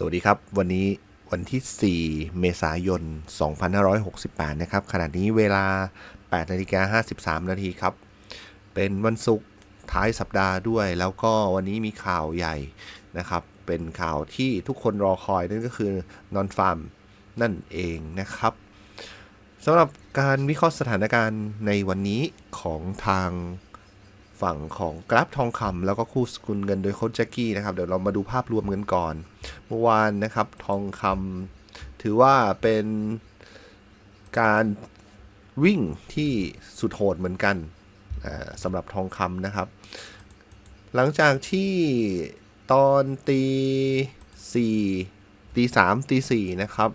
สวัสดีครับ วันนี้วันที่ 4 เมษายน 2568 นะครับ ขณะนี้เวลา 8นาฬิกา53 นาทีครับ เป็นวันศุกร์ท้ายสัปดาห์ด้วย แล้วก็วันนี้มีข่าวใหญ่นะครับ เป็นข่าวที่ทุกคนรอคอยนั่นก็คือนอนฟาร์มนั่นเองนะครับสำหรับการวิเคราะห์สถานการณ์ในวันนี้ของทาง ฝั่งของกราฟทองคำแล้วก็คู่สกุลเงินโดยโค้ชแจ็กกี้นะครับเดี๋ยวเรามาดูภาพรวมกันก่อน เมื่อวานนะครับทองคำถือว่าเป็นการวิ่งที่สุดโหดเหมือนกันสำหรับทองคำนะครับ หลังจากที่ตอนตีสี่ตีสามตีสี่นะครับ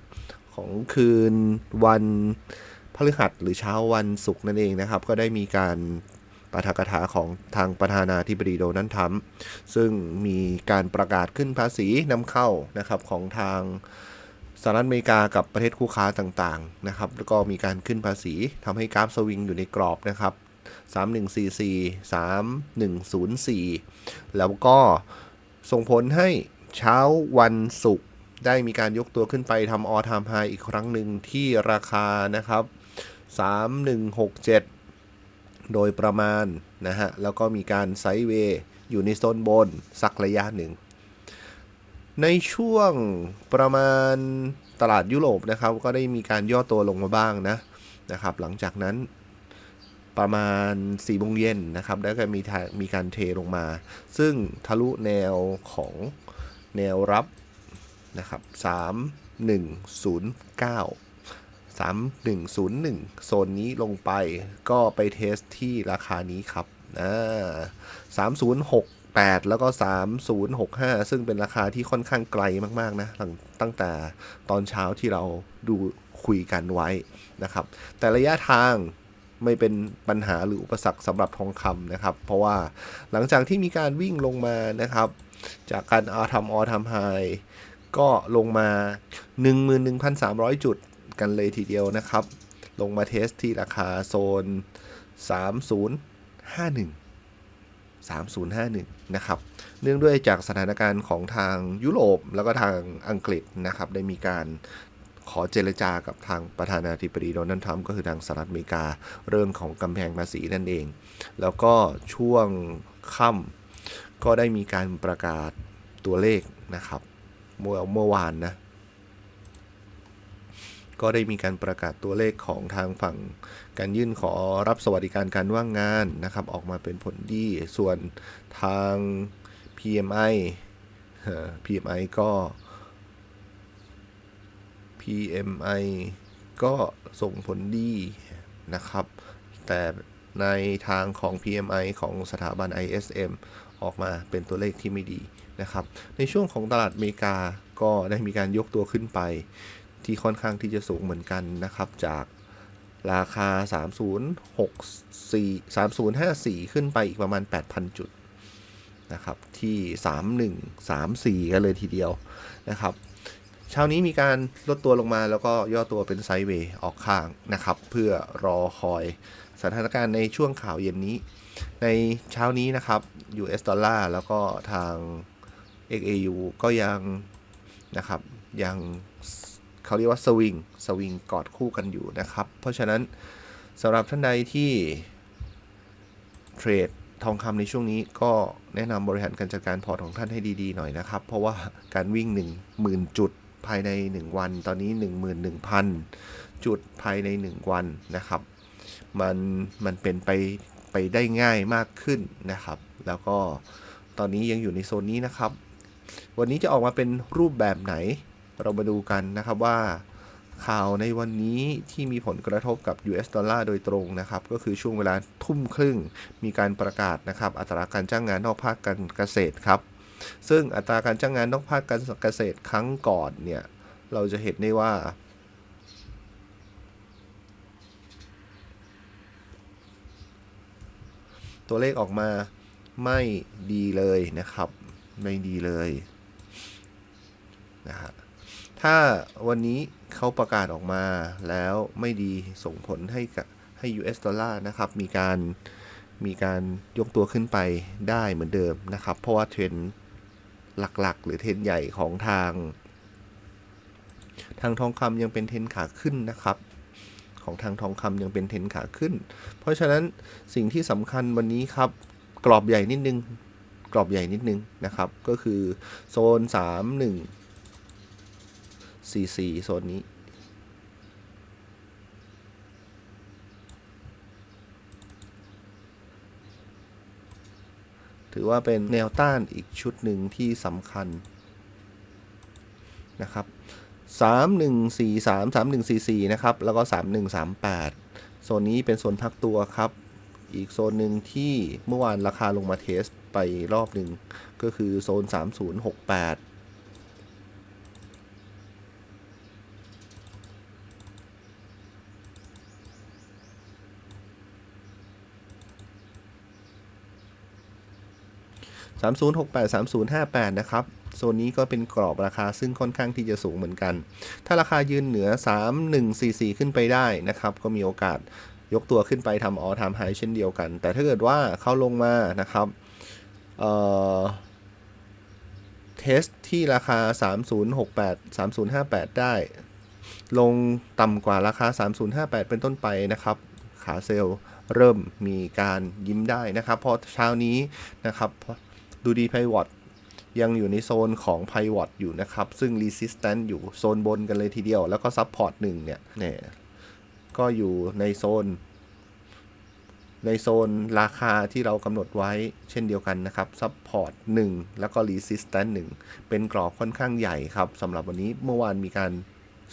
ของคืนวันพฤหัสหรือเช้าวันศุกร์นั่นเองนะครับ ก็ได้มีการ ปาฐกถาของทางประธานาธิบดีโดนัลด์ทรัมป์ซึ่งมีการประกาศขึ้นภาษีนำเข้านะครับของทางสหรัฐอเมริกากับประเทศคู่ค้าต่างๆนะครับแล้วก็มีการขึ้นภาษีทำให้กราฟสวิงอยู่ในกรอบนะครับ3144 3104 แล้วก็ส่งผลให้เช้าวันศุกร์ได้มีการยกตัวขึ้นไปทำออทามไฮอีกครั้งหนึ่งที่ราคานะครับ 3167 โดยประมาณนะฮะ แล้วก็มีการไซด์เวย์อยู่ในโซนบนสักระยะหนึ่ง ในช่วงประมาณตลาดยุโรปนะครับ ก็ได้มีการย่อตัวลงมาบ้างนะนะครับ หลังจากนั้นประมาณ4โมงเย็นนะครับ แล้วก็มีทามีการเทลงมา ซึ่งทะลุแนวของแนวรับนะครับ 3109 3101 โซนนี้ลงไปก็ไปเทสที่ราคานี้ครับอ่า3068 แล้วก็ 3065 ซึ่งเป็นราคาที่ค่อนข้างไกลมาก ๆ นะตั้งแต่ตอนเช้าที่เราดูคุยกันไว้นะครับ แต่ระยะทางไม่เป็นปัญหาหรืออุปสรรคสำหรับทองคำนะครับ เพราะว่าหลังจากที่มีการวิ่งลงมานะครับ จากการอาทำออทำไฮก็ลงมา 11,300 จุด กันเลยทีเดียวนะครับ ลงมาเทสที่ราคาโซน 3051 3051 นะครับ เนื่องด้วยจากสถานการณ์ของทางยุโรปแล้วก็ทางอังกฤษนะครับ ได้มีการขอเจรจากับทางประธานาธิบดีโดนัลด์ทรัมป์ก็คือทางสหรัฐอเมริกาเรื่องของกำแพงภาษีนั่นเอง แล้วก็ช่วงค่ำก็ได้มีการประกาศตัวเลขนะครับ เมื่อเมื่อวานนะ ก็ได้มีการประกาศตัวเลขของทางฝั่งการยื่นขอรับสวัสดิการการว่างงานนะครับ ออกมาเป็นผลดีส่วนทาง PMI PMI ก็ PMI ก็ส่งผลดีนะครับ แต่ในทางของ PMI ของสถาบัน ISM ออกมาเป็นตัวเลขที่ไม่ดีนะครับ ในช่วงของตลาดอเมริกาก็ได้มีการยกตัวขึ้นไป ที่ค่อนข้างที่จะสูงเหมือนกันนะครับ จากราคา 3064 3054 ขึ้นไปอีกประมาณ 8,000 จุดนะครับที่ 3134 กันเลยทีเดียวนะครับเช้านี้มีการลดตัวลงมาแล้วก็ย่อตัวเป็นไซด์เวย์ออกข้างนะครับ เพื่อรอคอยสถานการณ์ในช่วงข่าวเย็นนี้ ในเช้านี้นะครับ US ดอลลาร์แล้วก็ทาง XAU ก็ยังนะครับยัง เขาเรียกว่าสวิงสวิงกอดคู่กันอยู่นะครับ เพราะฉะนั้นสำหรับท่านใดที่เทรดทองคำในช่วงนี้ก็แนะนำบริหารการจัดการพอร์ตของท่านให้ดีๆหน่อยนะครับ เพราะว่าการวิ่ง 10,000 จุดภายใน 1 วัน ตอนนี้ 11,000 จุดภายใน 1 วันนะครับ มันมันเป็นไปไปได้ง่ายมากขึ้นนะครับ แล้วก็ตอนนี้ยังอยู่ในโซนนี้นะครับ วันนี้จะออกมาเป็นรูปแบบไหน เรามาดูกันนะครับว่าข่าวในวันนี้ที่มีผลกระทบกับ US ดอลลาร์โดยตรงนะครับ ก็คือช่วงเวลาทุ่มครึ่งมีการประกาศนะครับ อัตราการจ้างงานนอกภาคการเกษตรครับ ซึ่งอัตราการจ้างงานนอกภาคการเกษตรครั้งก่อนเนี่ย เราจะเห็นได้ว่า ตัวเลขออกมาไม่ดีเลยนะครับ ไม่ดีเลยนะฮะ ถ้าวันนี้เขาประกาศออกมาแล้วไม่ดีส่งผลให้กับให้ US ดอลลาร์นะครับ มีการมีการยกตัวขึ้นไปได้เหมือนเดิมนะครับ เพราะว่าเทรนด์หลักๆ หรือเทรนใหญ่ของทาง ทางทองคำยังเป็นเทรนขาขึ้นนะครับ ของทางทองคำยังเป็นเทรนขาขึ้น เพราะฉะนั้นสิ่งที่สำคัญวันนี้ครับ กรอบใหญ่นิดนึง กรอบใหญ่นิดนึงนะครับ ก็คือโซน 3 1 4 4โซนนี้ ถือว่าเป็นแนวต้านอีกชุดหนึ่งที่สำคัญนะครับ3143 3144นะครับ แล้วก็ 3138 โซนนี้เป็นโซนพักตัวครับ อีกโซนหนึ่งที่เมื่อวานราคาลงมาเทสไปรอบหนึ่งก็คือโซน 3068 3068 3058 นะครับ โซนนี้ก็เป็นกรอบราคาซึ่งค่อนข้างที่จะสูงเหมือนกัน ถ้าราคายืนเหนือ 3144 ขึ้นไปได้นะครับ ก็มีโอกาสยกตัวขึ้นไปทำออทามไฮเช่นเดียวกัน แต่ถ้าเกิดว่าเขาลงมานะครับเออเทสที่ราคา 3068 3058 ได้ ลงต่ำกว่าราคา 3058 เป็นต้นไปนะครับ ขาเซลเริ่มมีการยิ้มได้นะครับ เพราะเช้านี้นะครับ ดูดีไพวอตยังอยู่ในโซนของไพวอตอยู่นะครับ ซึ่ง Resistance อยู่โซนบนกันเลยทีเดียว แล้วก็ Support 1เนี่ยเนี่ยก็อยู่ในโซน ในโซนราคาที่เรากำหนดไว้เช่นเดียวกันนะครับ Support 1 แล้วก็ Resistance 1 เป็นกรอบค่อนข้างใหญ่ครับสำหรับวันนี้เมื่อวานมีการ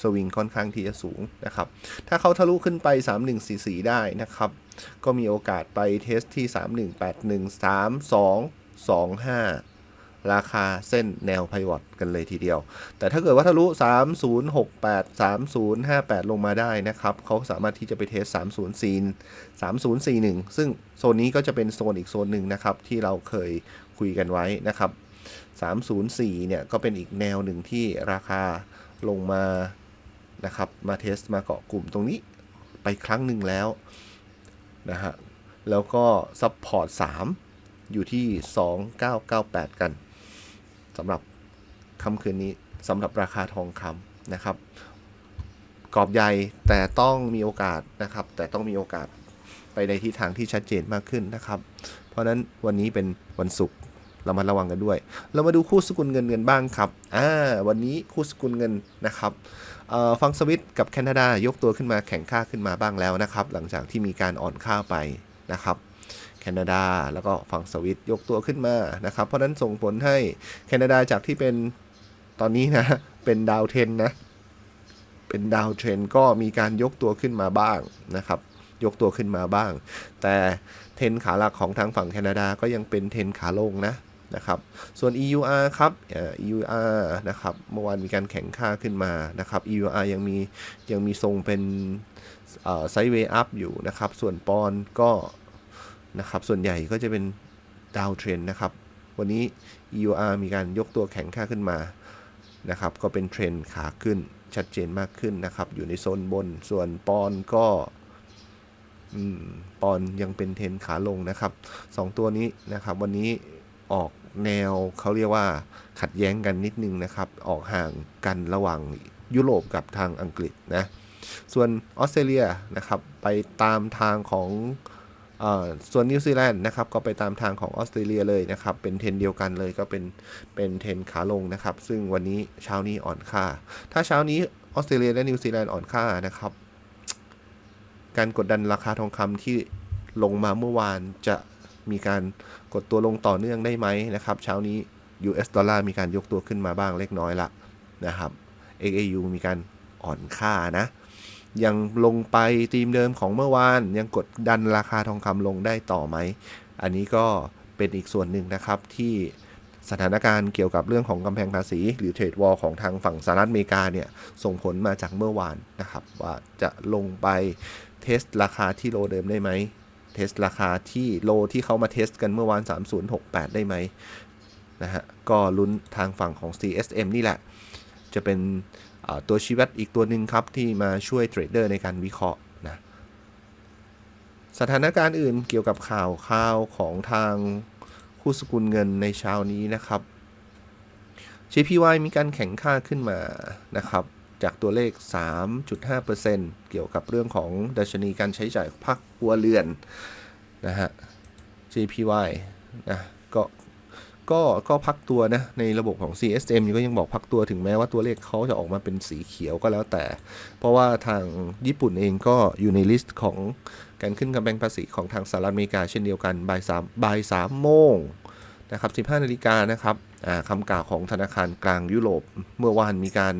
สวิงค่อนข้างที่จะสูงนะครับ ถ้าเขาทะลุขึ้นไป 3144 ได้นะครับ ก็มีโอกาสไปเทสที่ 3181 3.25 ราคาเส้นแนวไพวอตกันเลยทีเดียว แต่ถ้าเกิดว่าทะลุ 3068 3058 ลงมาได้นะครับ เขาสามารถที่จะไปเทส 304 3041 ซึ่งโซนนี้ก็จะเป็นโซนอีกโซนหนึ่งนะครับ ที่เราเคยคุยกันไว้นะครับ 304 เนี่ย ก็เป็นอีกแนวหนึ่งที่ราคาลงมานะครับ มาเทสมาเกาะกลุ่มตรงนี้ไปครั้งหนึ่งแล้วนะฮะ แล้วก็ซัพพอร์ต3 อยู่ที่ 2998 กันสำหรับค่ำคืนนี้สำหรับราคาทองคำนะครับ กรอบใหญ่แต่ต้องมีโอกาสนะครับ แต่ต้องมีโอกาสไปในทิศทางที่ชัดเจนมากขึ้นนะครับ เพราะนั้นวันนี้เป็นวันศุกร์เรามาระวังกันด้วย เรามาดูคู่สกุลเงินกันบ้างครับอ่าวันนี้คู่สกุลเงินนะครับฟังสวิตกับแคนาดายกตัวขึ้นมาแข่งค่าขึ้นมาบ้างแล้วนะครับ หลังจากที่มีการอ่อนค่าไปนะครับ แคนาดา แล้วก็ฝั่งสวิตยกตัวขึ้นมานะครับ เพราะนั้นส่งผลให้แคนาดาจากที่เป็นตอนนี้นะ เป็นดาวเทนนะ เป็นดาวเทรนก็มีการยกตัวขึ้นมาบ้างนะครับ ยกตัวขึ้นมาบ้าง แต่เทรนขาหลักของทางฝั่งแคนาดาก็ยังเป็นเทรนขาลงนะนะครับ ส่วน EUR ครับ EUR นะครับ เมื่อวานมีการแข่งค่าขึ้นมา นะครับ EUR ยังมียังมีทรงเป็นไซด์เวย์อัพอยู่นะครับ ส่วนปอนก็ นะครับ ส่วนใหญ่ก็จะเป็นดาวเทรนนะครับ วันนี้ EUR มีการยกตัวแข่งค่าขึ้นมานะครับ ก็เป็นเทรนขาขึ้นชัดเจนมากขึ้นนะครับ อยู่ในโซนบน ส่วนปอนก็อปอนยังเป็นเทรนขาลงนะครับสองตัวนี้นะครับ วันนี้ออกแนวเขาเรียกว่าขัดแย้งกันนิดนึงนะครับ ออกห่างกันระหว่างยุโรปกับทางอังกฤษนะ ส่วนออสเตรเลียนะครับ ไปตามทางของ ส่วนนิวซีแลนด์นะครับก็ไปตามทางของออสเตรเลียเลยนะครับ เป็นเทรนเดียวกันเลยก็เป็นเป็นเทรนขาลงนะครับ ซึ่งวันนี้เช้านี้อ่อนค่า ถ้าเช้านี้ออสเตรเลียและนิวซีแลนด์อ่อนค่านะครับ การกดดันราคาทองคำที่ลงมาเมื่อวานจะมีการกดตัวลงต่อเนื่องได้ไหมนะครับ เช้านี้ US ดอลลาร์มีการยกตัวขึ้นมาบ้างเล็กน้อยละนะครับ XAU มีการอ่อนค่านะ ยังลงไปตีมเดิมของเมื่อวาน ยังกดดันราคาทองคำลงได้ต่อไหม อันนี้ก็เป็นอีกส่วนหนึ่งนะครับที่สถานการณ์เกี่ยวกับเรื่องของกำแพงภาษี หรือเทรดวอลของทางฝั่งสหรัฐอเมริกาเนี่ย ส่งผลมาจากเมื่อวานนะครับ ว่าจะลงไปเทสราคาที่โลเดิมได้ไหมเทสราคาที่โลที่เขามาเทสกันเมื่อวาน 3068 ได้ไหมนะฮะก็ลุ้นทางฝั่งของ CSM นี่แหละ จะเป็น ตัวชี้วัดอีกตัวหนึ่งครับ ที่มาช่วยเทรดเดอร์ในการวิเคราะห์นะสถานการณ์อื่นเกี่ยวกับข่าวข่าวของทางคู่สกุลเงินในเช้านี้นะครับ JPY มีการแข่งค่าขึ้นมานะครับ จากตัวเลข 3.5%เกี่ยวกับเรื่องของดัชนีการใช้จ่ายภาคครัวเรือนนะฮะ JPY นะก็ ก็ก็พักตัวนะในระบบของ CSM ก็ยังบอกพักตัวถึงแม้ว่าตัวเลขเขาจะออกมาเป็นสีเขียวก็แล้วแต่ เพราะว่าทางญี่ปุ่นเองก็อยู่ในลิสต์ของการขึ้นกำแพงภาษีของทางสหรัฐอเมริกาเช่นเดียวกันบ่ายสามบ่ายสามโมงนะครับ15นาฬิกานะครับคำกล่าวของธนาคารกลางยุโรป เมื่อวานมีการ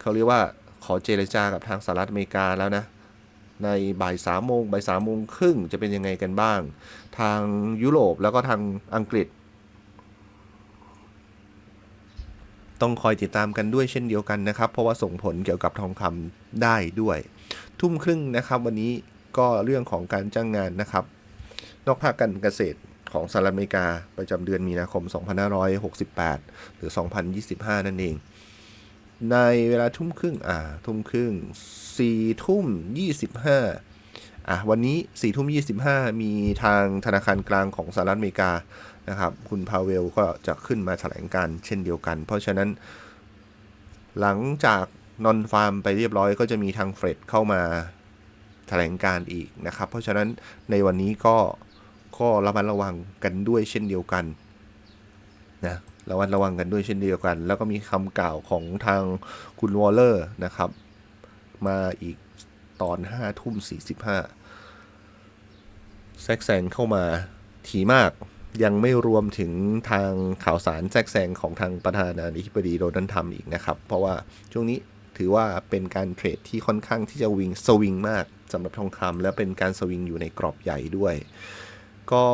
เขาเรียกว่าขอเจรจากับทางสหรัฐอเมริกาแล้วนะในบ่ายสามโมงบ่ายสามโมงครึ่งจะเป็นยังไงกันบ้าง ทางยุโรปแล้วก็ทางอังกฤษ ต้องคอยติดตามกันด้วยเช่นเดียวกันนะครับ เพราะว่าส่งผลเกี่ยวกับทองคำได้ด้วย ทุ่มครึ่งนะครับ วันนี้ก็เรื่องของการจ้างงานนะครับ นอกภาคการเกษตรของสหรัฐอเมริกาประจำเดือนมีนาคม 2568 หรือ 2025 นั่นเอง ในเวลาทุ่มครึ่งอ่าทุ่มครึ่งสี่ทุ่มยี่สิบห้าอะวันนี้สี่ทุ่มยี่สิบห้ามีทางธนาคารกลางของสหรัฐอเมริกา นะครับ คุณพาเวลก็จะขึ้นมาแถลงการเช่นเดียวกัน เพราะฉะนั้น หลังจากนอนฟาร์มไปเรียบร้อยก็จะมีทางเฟรดเข้ามาแถลงการอีกนะครับ เพราะฉะนั้นในวันนี้ก็ก็ระมัดระวังกันด้วยเช่นเดียวกันนะระมัดระวังกันด้วยเช่นเดียวกัน แล้วก็มีคำกล่าวของทางคุณวอลเลอร์นะครับ มาอีกตอน5ทุ่ม45แทรกแซงเข้ามาถี่มาก ยังไม่รวมถึงทางข่าวสารแทรกแซงของทางประธานาธิบดีโดนัลด์ทรัมป์อีกนะครับ เพราะว่าช่วงนี้ถือว่าเป็นการเทรดที่ค่อนข้างที่จะวิงสวิงมากสำหรับทองคำและเป็นการสวิงอยู่ในกรอบใหญ่ด้วย ก็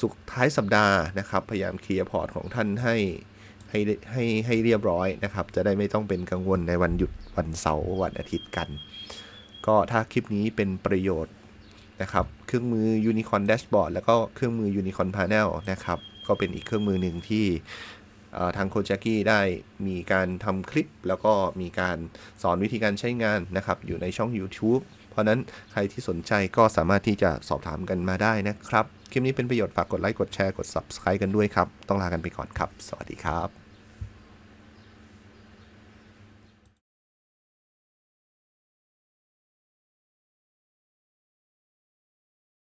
สุดท้ายสัปดาห์นะครับ พยายามเคลียร์พอร์ตของท่านให้ให้ให้ให้เรียบร้อยนะครับ จะได้ไม่ต้องเป็นกังวลในวันหยุดวันเสาร์วันอาทิตย์กัน ก็ถ้าคลิปนี้เป็นประโยชน์ นะครับ เครื่องมือ Unicorn Dashboard แล้วก็เครื่องมือ Unicorn Panel นะครับ ก็เป็นอีกเครื่องมือหนึ่งที่ทางโคจ a กี้ได้มีการทำคลิป แล้วก็มีการสอนวิธีการใช้งานนะครับ อยู่ในช่อง YouTube เพราะฉะนั้นใครที่สนใจก็สามารถที่จะสอบถามกันมาได้นะครับ คลิปนี้เป็นประโยชน์ฝากกดไลค์กดแชร์กด Subscribe กันด้วยครับ ต้องลากันไปก่อนครับ สวัสดีครับ